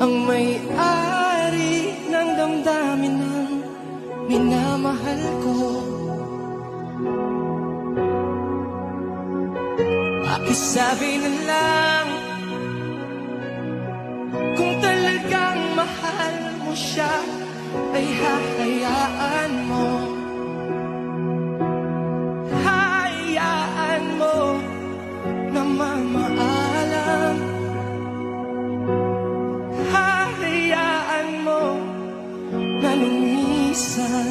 Ang may-ari ng damdamin ng minamahal ko. Pakisabi na lang Kung talagang mahal mo siya Ay hahayaan Hahayaan mo na lumisan